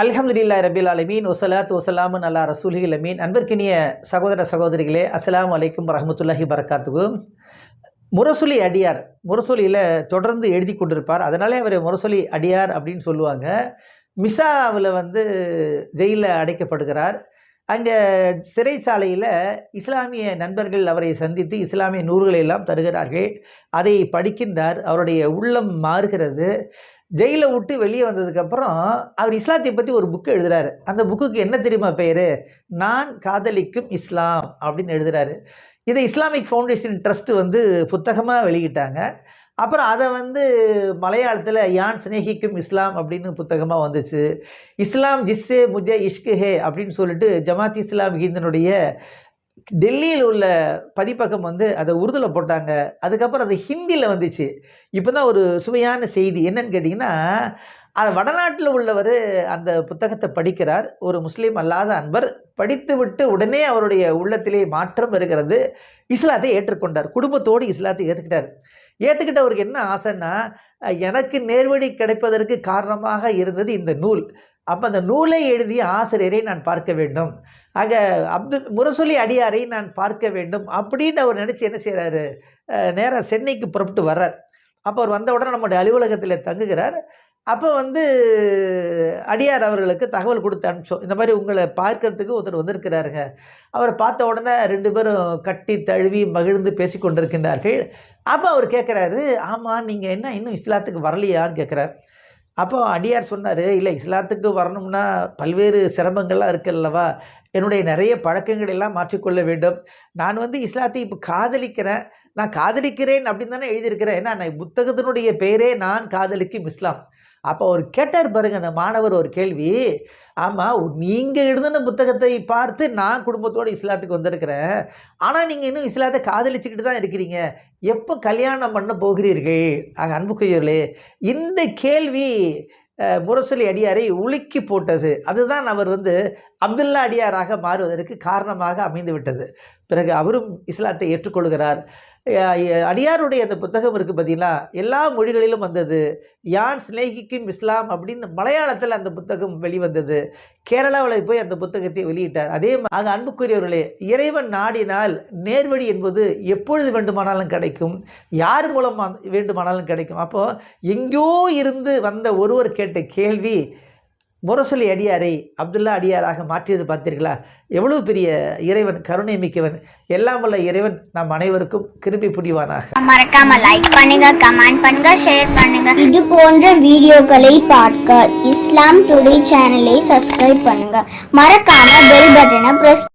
அல்ஹம்துலில்லா ரபில் அலமீன் ஒசலாத் வசலாமன் அல்லா ரசூலில் அமீன் அன்பிற்கினிய சகோதர சகோதரிகளே அஸ்ஸலாமு அலைக்கும் வரஹ்மத்துல்லாஹி வரகாத்துகு. முரசொலி அடியார் முரசொலியில் தொடர்ந்து எழுதி கொண்டிருப்பார். அதனாலே அவர் முரசொலி அடியார் அப்படின்னு சொல்லுவாங்க. மிசாவில் வந்து ஜெயிலில் அடைக்கப்படுகிறார். அங்கே சிறைச்சாலையில் இஸ்லாமிய நண்பர்கள் அவரை சந்தித்து இஸ்லாமிய நூல்களை எல்லாம் தருகிறார்கள். அதை படிக்கின்றார். அவருடைய உள்ளம் மாறுகிறது. ஜெயிலை விட்டு வெளியே வந்ததுக்கப்புறம் அவர் இஸ்லாத்தை பற்றி ஒரு புக்கு எழுதுறாரு. அந்த புக்குக்கு என்ன தெரியுமா பேர் நான் காதலிக்கும் இஸ்லாம் அப்படின்னு எழுதுகிறாரு இதை இஸ்லாமிக் ஃபவுண்டேஷன் ட்ரஸ்ட் வந்து புத்தகமாக வெளியிட்டாங்க. அப்புறம் அதை வந்து மலையாளத்தில் யான் சிநேகிக்கும் இஸ்லாம் அப்படின்னு புத்தகமாக வந்துச்சு. இஸ்லாம் ஜிஸ்ஸே முஜே இஷ்கு ஹே அப்படின்னு சொல்லிட்டு ஜமாத் இஸ்லாம் ஹிந்தனுடைய டெல்லியில் உள்ள பதிப்பகம் வந்து அதை உருதில் போட்டாங்க. அதுக்கப்புறம் அது ஹிந்தியில் வந்துச்சு. இப்போ தான் ஒரு சுவையான செய்தி. என்னன்னு கேட்டிங்கன்னா அது வடநாட்டில் உள்ளவர் அந்த புத்தகத்தை படிக்கிறார். ஒரு முஸ்லீம் அல்லாத அன்பர் படித்துவிட்டு உடனே அவருடைய உள்ளத்திலே மாற்றம் இருக்கிறது இஸ்லாத்தை ஏற்றுக்கொண்டார். குடும்பத்தோடு இஸ்லாத்தை ஏற்றுக்கிட்டார் ஏற்றுக்கிட்டவருக்கு என்ன ஆசைன்னா எனக்கு நேர்வழி கிடைப்பதற்கு காரணமாக இருந்தது இந்த நூல். அப்போ அந்த நூலை எழுதிய ஆசிரியரை நான் பார்க்க வேண்டும். ஆக அப்துல் முரசொலி அடியாரை நான் பார்க்க வேண்டும் அப்படின்னு அவர் நினச்சி என்ன செய்கிறாரு நேராக சென்னைக்கு புறப்பட்டு வர்றார். அப்போ அவர் வந்த உடனே நம்முடைய அலுவலகத்தில் தங்குகிறார். அப்போ வந்து அடியார் அவர்களுக்கு தகவல் கொடுத்து அனுப்பிச்சோம் இந்த மாதிரி உங்களை பார்க்கறதுக்கு ஒருத்தர் வந்திருக்கிறாருங்க. அவரை பார்த்த உடனே ரெண்டு பேரும் கட்டி தழுவி மகிழ்ந்து பேசி கொண்டிருக்கின்றார்கள் அப்போ அவர் கேட்குறாரு ஆமாம் நீங்கள் என்ன இன்னும் இஸ்லாத்துக்கு வரலையான்னு கேட்குறார் அப்போ அடியார் சொன்னார் இல்லை இஸ்லாத்துக்கு வரணும்னா பல்வேறு சிரமங்கள்லாம் இருக்குல்லவா என்னுடைய நிறைய பழக்கங்கள் எல்லாம் மாற்றிக்கொள்ள வேண்டும். நான் வந்து இஸ்லாத்தை இப்போ காதலிக்கிறேன். நான் காதலிக்கிறேன் அப்படின்னு தானே எழுதியிருக்கிறேன் ஏன்னா நான் புத்தகத்தினுடைய பேரே நான் காதலிக்கும் இஸ்லாம். அப்போ அவர் கேட்டார் பாருங்க அந்த மாணவர் ஒரு கேள்வி. ஆமாம் நீங்கள் எழுதின புத்தகத்தை பார்த்து நான் குடும்பத்தோடு இஸ்லாத்துக்கு வந்திருக்கிறேன். ஆனால் நீங்கள் இன்னும் இஸ்லாத்தை காதலிச்சுக்கிட்டு தான் இருக்கிறீங்க. எப்போ கல்யாணம் பண்ண போகிறீர்கள்? ஆக அன்புக்குரியவர்களே இந்த கேள்வி முரசொலி அடியாரை உலுக்கி போட்டது. அதுதான் அவர் வந்து அப்துல்லா அடியாராக மாறுவதற்கு காரணமாக அமைந்து விட்டது பிறகு அவரும் இஸ்லாத்தை ஏற்றுக்கொள்கிறார். அடியாருடைய அந்த புத்தகம் இருக்குது பார்த்தீங்கன்னா எல்லா மொழிகளிலும் வந்தது. யான் சிநேகிக்கும் இஸ்லாம் அப்படின்னு மலையாளத்தில் அந்த புத்தகம் வெளிவந்தது. கேரளாவில் போய் அந்த புத்தகத்தை வெளியிட்டார். அதே ஆக அன்புக்குரியவர்களே இறைவன் நாடினால் நேர்வழி என்பது எப்பொழுது வேண்டுமானாலும் கிடைக்கும். யார் மூலமாக வேண்டுமானாலும் கிடைக்கும். அப்போது எங்கேயோ இருந்து வந்த ஒருவர் கேட்ட கேள்வி முரசொலி அடியாரை அப்துல்லா அடியாராக மாற்றியது பார்த்தீர்களா? எவ்வளவு பெரிய இறைவன் கருணை மிக்கவன் எல்லாம் உள்ள இறைவன் நம் அனைவருக்கும் கிருபி புரிவானாக. மறக்காம லைக் பண்ணுங்க கமெண்ட் பண்ணுங்க ஷேர் பண்ணுங்க. இது போன்ற வீடியோக்களை பார்க்க இஸ்லாம் டுடே சேனலை சப்ஸ்கிரைப் பண்ணுங்க. மறக்காம பெல் பட்டனை பிரஸ்